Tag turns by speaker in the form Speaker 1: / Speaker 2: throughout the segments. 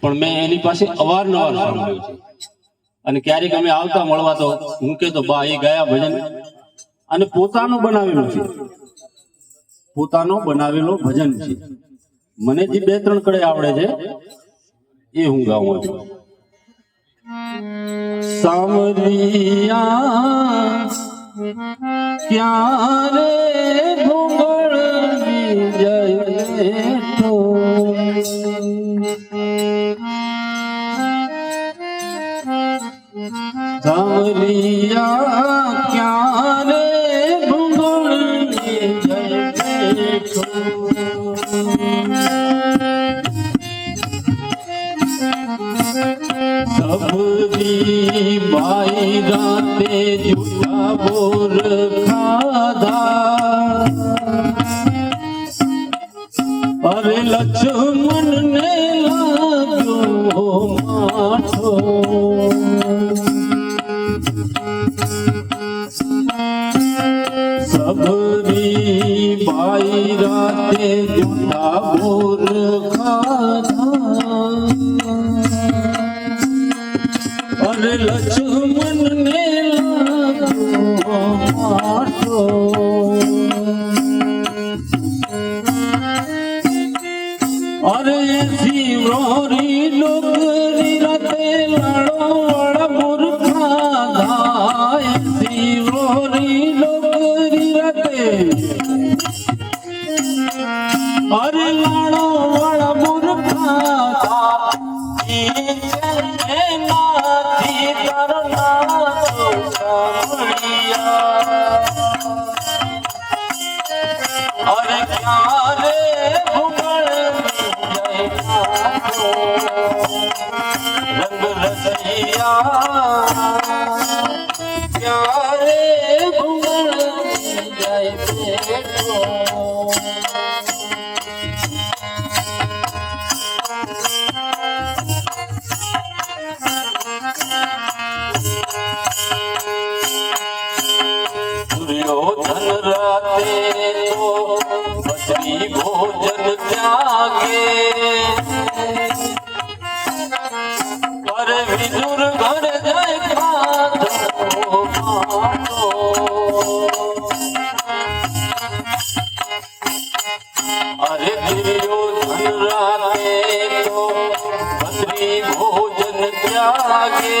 Speaker 1: પણ મેં એની પાસે અવારનવાર સાંભળ્યું છે. અને ક્યારેક અમે આવતા મળવા તો હું કે તો બા એ ગયા ભજન. અને પોતાનું બનાવેલું છે. પોતાનો બનાવેલો ભજન છે. મને જે બે ત્રણ કડે આવડે છે, એ હું ગાઉં છું. સામરિયા ક્યારે સામરિયા ક્યારે ભૂગોળ જય સબરી બાઈ રાતે જૂઠા બોર ખાધા અરે લક્ષ્મણ ને લાગ્યો માઠો જૂઠા બોર ખાધા અરે લક્ષ્મણ ને લાગ્યો માઠો અરે શિવરી ડોગરી રતે લડો રંગ રસૈયા ક્યારે ભૂગળ જય બેઠો દુર્યોધન રાતે તો બદરી ભોજન ત્યાગે भोजन त्यागे।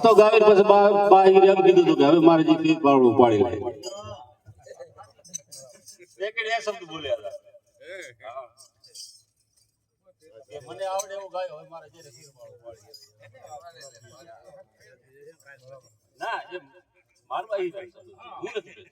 Speaker 1: આ ગાવી પછી બા બા એમ કીધું હતું કે હવે મારે જે પીક બાવળું પાડી લે. મને આવડે એવું ના એ મારવા ઈ હું નથી